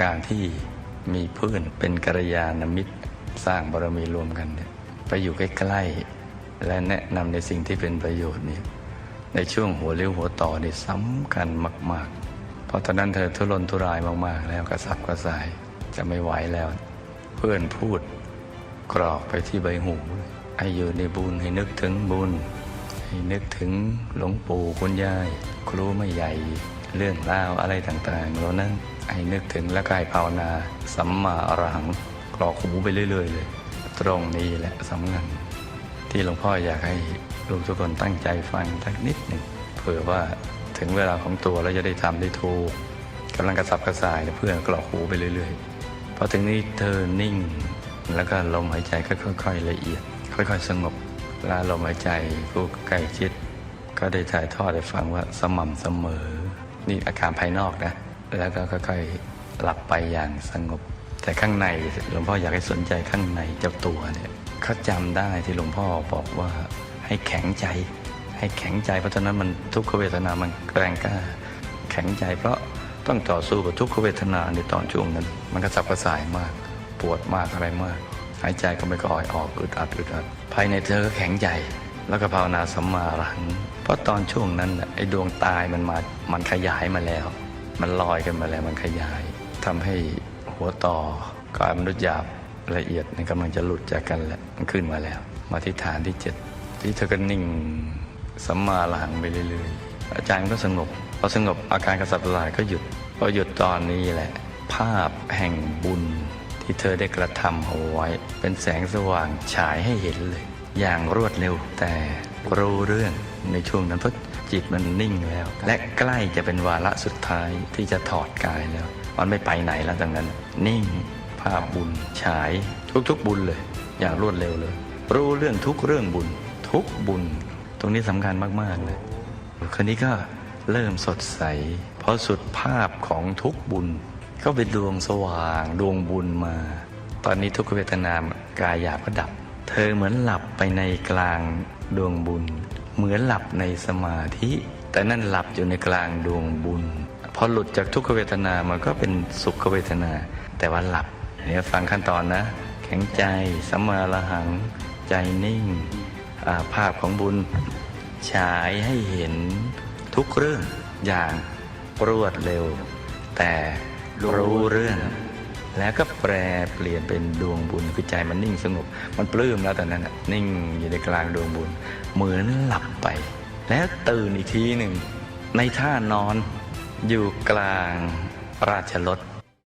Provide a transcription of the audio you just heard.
การที่มีเพื่อนเป็นกัลยาณมิตรสร้างบารมีรวมกันเนี่ยไปอยู่ใกล้ๆและแนะนำในสิ่งที่เป็นประโยชน์เนี่ยในช่วงหัวเลี้ยวหัวต่อนี่สำคัญมาก ๆ เพราะตอนนั้นเธอทุรนทุรายมาก ๆ แล้วกระสับกระส่ายจะไม่ไหวแล้ว เพื่อนพูดกรอกไปที่ใบหูให้อยู่ในบุญให้นึกถึงบุญ ให้นึกถึงหลวงปู่คุณยาย ครูไม่ใหญ่ เรื่องราวอะไรต่างๆเหล่านั้นให้นึกถึงและกายภาวนา สัมมาอรหังกรอกหูไปเรื่อย ๆ เลย ตรงนี้แหละสำคัญที่หลวงพ่ออยากให้ลูกทุกคนตั้งใจฟังสักนิดหนึ่งเผื่อว่าถึงเวลาของตัวเราจะได้ทำได้ถูกกำลังกระสับกระส่ายเพื่อนกรอกหูไปเรื่อยๆพอถึงนี้เธอนิ่ง แล้วก็ลมหายใจก็ค่อย ๆ ละเอียด ค่อย ๆ สงบแลาลมหายใจผู้ใกล้ชิด ก็ได้ถ่ายทอดให้ฟังว่าสม่ำเสมอ นี่อาการภายนอกนะ แล้วก็ค่อยๆหลับไปอย่างสงบ แต่ข้างในหลวงพ่ออยากให้สนใจข้างในเจ้าตัวเนี่ยเขาจำได้ที่หลวงพ่อบอกว่าให้แข็งใจ ให้แข็งใจเพราะฉะนั้นมันทุกขเวทนามันแรงกล้า แข็งใจเพราะต้องต่อสู้กับทุกขเวทนาในตอนช่วงนั้น มันก็สับกระส่ายมาก ปวดมากอะไรมาก หายใจก็ไม่ค่อยออกอึดอัดอึดอัดภายในเธอก็แข็งใจ แล้วก็ภาวนาสัมมาอรหัง เพราะตอนช่วงนั้นไอ้ดวงตายมันมา มันขยายมาแล้ว มันลอยกันมาแล้วมันขยายทำให้หัวต่อกายมนุษย์หยาบละเอียดนี่กำลังจะหลุดจากกันแล้วมันขึ้นมาแล้ว มาที่ฐานที่เจ็ดที่เธอก็นิ่งสัมมาอรหังไปเรื่อยๆอาจารย์ก็สงบพอสงบอาการกระสับกระส่ายก็หยุดพอหยุดตอนนี้แหละ ภาพแห่งบุญที่เธอได้กระทำเอาไว้ เป็นแสงสว่างฉายให้เห็นเลย อย่างรวดเร็ว แต่รู้เรื่องในช่วงนั้นเพราะจิตมันนิ่งแล้ว และใกล้จะเป็นวาระสุดท้ายที่จะถอดกายแล้ว มันไม่ไปไหนแล้วดังนั้น นิ่งภาพบุญฉายทุกๆบุญเลย อย่างรวดเร็วเลย รู้เรื่องทุกเรื่องบุญ ทุกบุญ ตรงนี้สำคัญมากๆเลยคืนนี้ก็เริ่มสดใส เพราะสุดภาพของทุกบุญ ก็เป็นดวงสว่างดวงบุญมา ตอนนี้ทุกขเวทนากายหยาบก็ดับ เธอเหมือนหลับไปในกลางดวงบุญ เหมือนหลับในสมาธิ แต่นั่นหลับอยู่ในกลางดวงบุญพอหลุดจากทุกขเวทนามันก็เป็นสุขเวทนา แต่ว่าหลับเนี่ยฟังขั้นตอนนะ แข็งใจสัมมาละหัง ใจนิ่งาภาพของบุญฉายให้เห็นทุกเรื่องอย่างรวดเร็ว แต่รู้เรื่อง แล้วก็แปรเปลี่ยนเป็นดวงบุญคือใจมันนิ่งสงบ มันปลื้มแล้วตอนนั้นน่ะนิ่งอยู่ในกลางดวงบุญ เหมือนหลับไป แล้วตื่นอีกทีหนึ่งในท่านอนอยู่กลางราชรถ